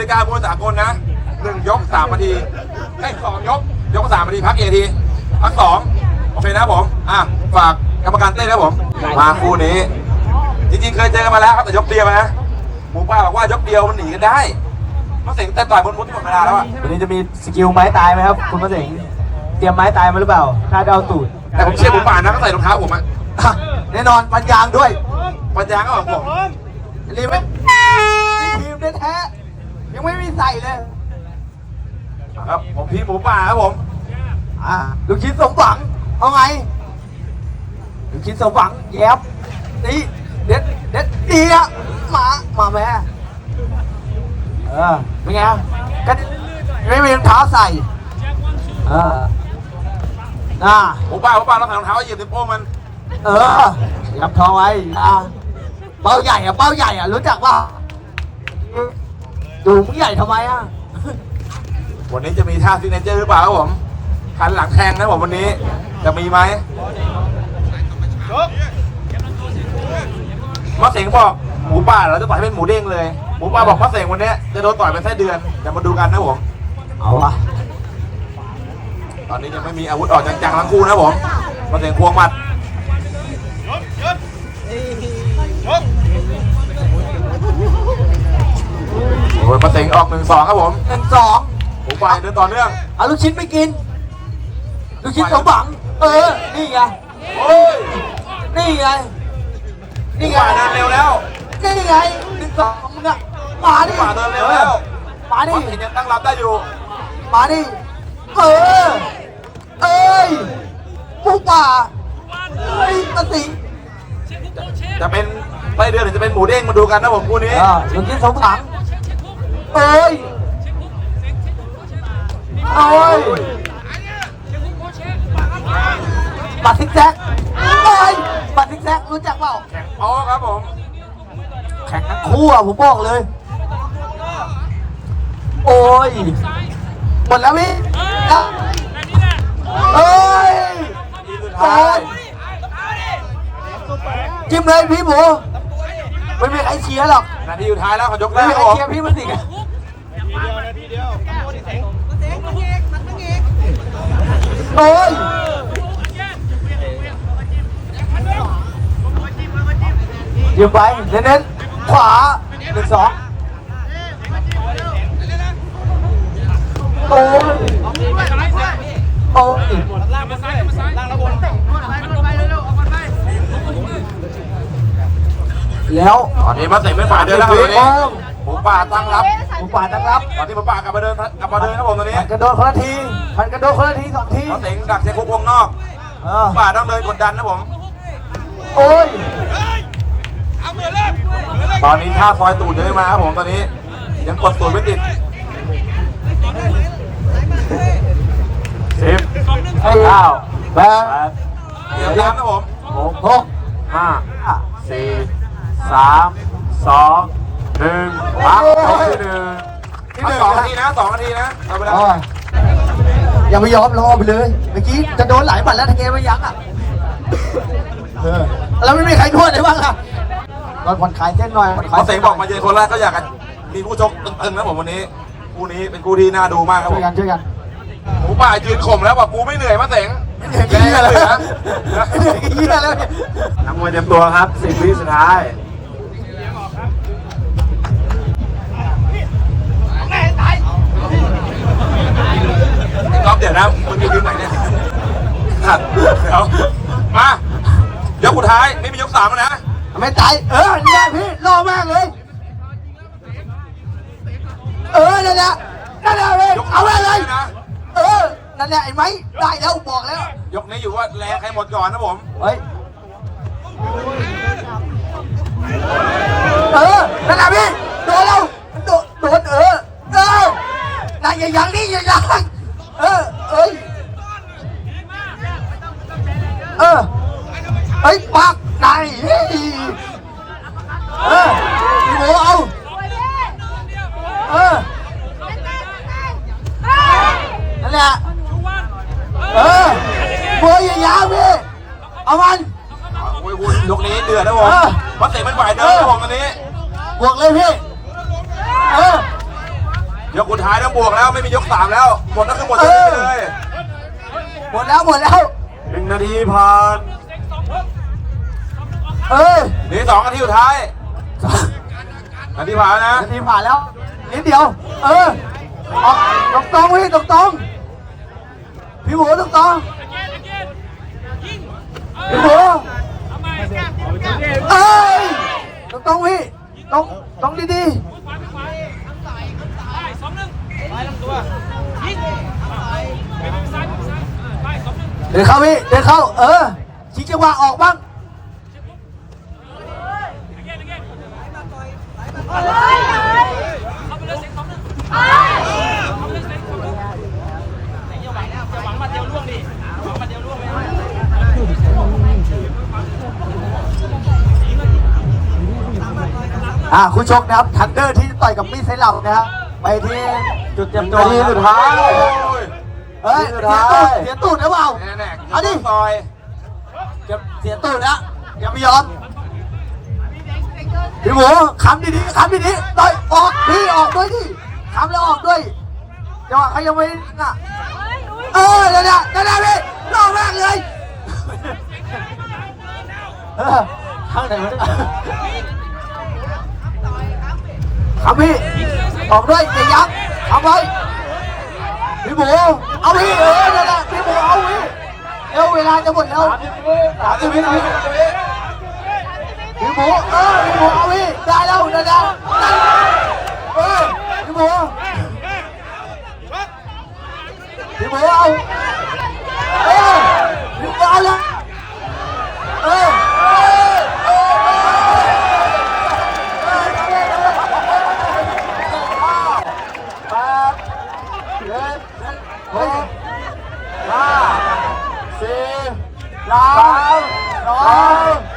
มวยสากลนะหนึ่งยกสามนาทีไอ้ยสองยก ยกสามนาทีพักเอกทีพักสองโอเคนะครับผมอะฝากกรรมการเต้นนะครับผมมาคู่นี้ จริงๆเคยเจอกันมาแล้วครับแต่ยกเดียวนะหมูป้าบอกว่ายกเดียวมันหนีกันได้เพราะเสียงเต้นต่อยบนมุดที่หมดเวลาแล้วอะวันนี้จะมีสกิลไม้ตายไหมครับคุณพระเสงเตรียมไม้ตายมาหรือเปล่าน่าจะเอาตูดแต่ผมเชื่อหมูป่านะเขาใส่รองเท้าผมอะอะแน่นอนปัญญางด้วยปัญญาก็บอกผมรีบไหมทีมแท้ๆ ยังไม่มีใส่เลยครับ ผมพี่หมูป่าครับผมอ่าลูกชิ้นสมหวังเอาไงลูกชิ้นสมหวังแยบนี่เด็ดเด็ดดีอะมามาแม่เออเป็นไงก็ไม่มีรองเท้าใส่เออน่าหมูป่าหมูป่าเราใส่รองเท้าเหยียบนิ้วโป้งมัน เออยับทองไว้อะเป้าใหญ่อะเป้าใหญ่อะรู้จักป่ะ ดูมึงใหญ่ทำไมอะวันนี้จะมีท่าซิกเนเจอร์หรือเปล่าครับผมหันหลังแทงนะผมวันนี้ จะมีไหมมะเสงบอกหมูป่าเราจะต่อยให้เป็นหมูเด้งเลย หมูป่าบอกมะเสงวันนี้จะโดนต่อยเป็นไส้เดือนเดี๋ยวมาดูกันนะผมเอาวะตอนนี้ยังไม่มีอาวุธออกจังๆทั้งคู่นะผมมะเสงควงหมัด โอ้ยมะเสงออกหนึ่งสองครับผมหนึ่งสองหมูป่าเดินต่อเนื่องเอาลูกชิ้นไม่กิน ลูกชิ้นสมหวัง เออ นี่ไง โอ้ย นี่ไงหมูนี่ไงป่าเดินเร็วแล้วนี่ไงหนึ่งสองมึงอะมาดิหมูป่าเดินเร็วแล้วมาดิมะเสงยังตั้งรับได้อยู่ มาดิ เออ เอ้ยหมูป่าเอ้ยมาสิจะเป็นไส้เดือนหรือจะเป็นหมูเด้งมาดูกันนะผมคู่นี้เออลูกชิ้นสมหวัง เอ้ยเอ้ยปัดซิกแซกเอ้ยปัดซิกแซกรู้จักเปล่า แข่งอ๋อครับผม แข่งทั้งคู่อะผมบอกเลย โอ้ย หมดแล้วพี่แล้วเอ้ยทีสุดโอ้ท้ายยจิ้มเลยพี่หมูไม่มีใครเชียร์หรอกนาทีสุดท้ายแล้วขอยกแรไม่กมีคใครรับผมเชียร์พี่มันสิ โอ้ยยืมไปเน้นๆขวาหนึ่งสองโอ้ยโอ้ยแล้วตอนนี้มาเสกเป็นฝ่าเดินแล้วครับตอนนี้หมูป่าตั้งรับหมูป่าตั้งรับตอนนี้หมูป่ากลับมาเดินกลับมาเดินครับผมตอนนี้พันกระโดดคนละที พันกระโดดคนละทีสองทีมาเสกดักเช็คคุกวงนอกเอหอมูป่าต้องเดินกดดันนะผม โอ้ยตอนนี้ท่าซอยตูดเดินมาครับผมตอนนี้ ยังกดตูดไม่ติดสิบเก้าแปดแปดเดี๋ยวย้ำนะผมหกหกห้าสี่สามสองหนึ่งพักยกที่หนึ่งพักสองนาทีนะสองนาทีนะเอาไปแล้วโอ้ย อย่าไม่ยอมรอไปเลย เมื่อกี้จะโดนหลายบัตรแล้วทะเกไม่ยั้งอะเออแล้วไม่มีใครนวดเลยบ้างล่ะนอนผ่อนคลายเส้นหน่อยผ่อนคลายเขาเสกบอกมาเยือนโคราชก็อยากจะมีผู้ชกตึงๆนะผมวันนี้คู่นี้เป็นคู่ที่น่าดูมากครับผช่วยมกันช่วยกันหมูป่ายืนข่มแล้วบอกกูไม่เหนื่อยมาเสงเหนื่อยกี่เหี้ยแล้วเหนื่อยกี่เหี้ยแล้วเนี่ย นักมวยเต็มตัวครับสิบวิสุดท้าย เดี๋ยวมายกสุดท้ายนี่มียกสามแล้วนะ ไม่ตายเออนี่แหละพี่รอมากเลย เออนั่นแหละนั่นแหละเว้ยยกเอาไว้เลยนะเออนั่นแหละไอ้ไม้ได้แล้วบอกแล้ว ยกนี้อยู่ว่าแรงใครหมดก่อนนะผม เฮ้ย เออนั่นแหละ ฝ่ายเดินนะผมตอนนี้ บวกเลยพี่เออยกสุดท้ายต้องบวกแล้วไม่มียกสามแล้ว หมดแล้วคือหมดยกนี้ไปเลย หมดแล้วหมดแล้ว หนึ่งนาทีผ่านเออนี่สองนาทีสุดท้ายนาทีผ่านแล้วนะ นาทีผ่านแล้วนิดเดียว เออออกตรงตรงๆพี่ตรงตรงๆพี่หมูตรงตรงๆพี่หมูเอ้ย ตรงตรงพี่ตรงตรงดีๆเดินเข้าพี่เดินเข้า เออชี้จังหวะออกบ้าง อ่าคุณชกนะครับทันเดอร์ที่ต่อยกับมีดไซลับนะครับไปที่จุดเตรียมตัวนาทีสุดท้าย เฮ้ยสุดเสียท้าตูดยเสียตูดหรือเปล่าแน่ๆเอาดิซอยเก็บเสียตูดนะอย่าไม่ยอมพี่หมูคำดีๆคำดีๆต่อยออกพี่ออกด้วยดิคำแล้วออกด้วยจังหวะเขายังไม่น่ะเออเดี๋ยวนะเดี๋ยวนะพี่รอแม่งเลยเออข้างไหนวะเนี่ยคำ พี่ ออกด้วยอย่ายั้งคำไว้พี่หมูเอาพี่เออนั่นแหละพี่หมูเอาพี่เร็วเวลาจะหมดแล้วสามสิบวินาทีพี่หมูเออพี่หมูเอาพี่ได้แล้วนะนะเออพี่หมูพี่หมูเอาเออพี่หมูเอาเลยเออเออแปดเจ็ด หกห้าสี่สามสอง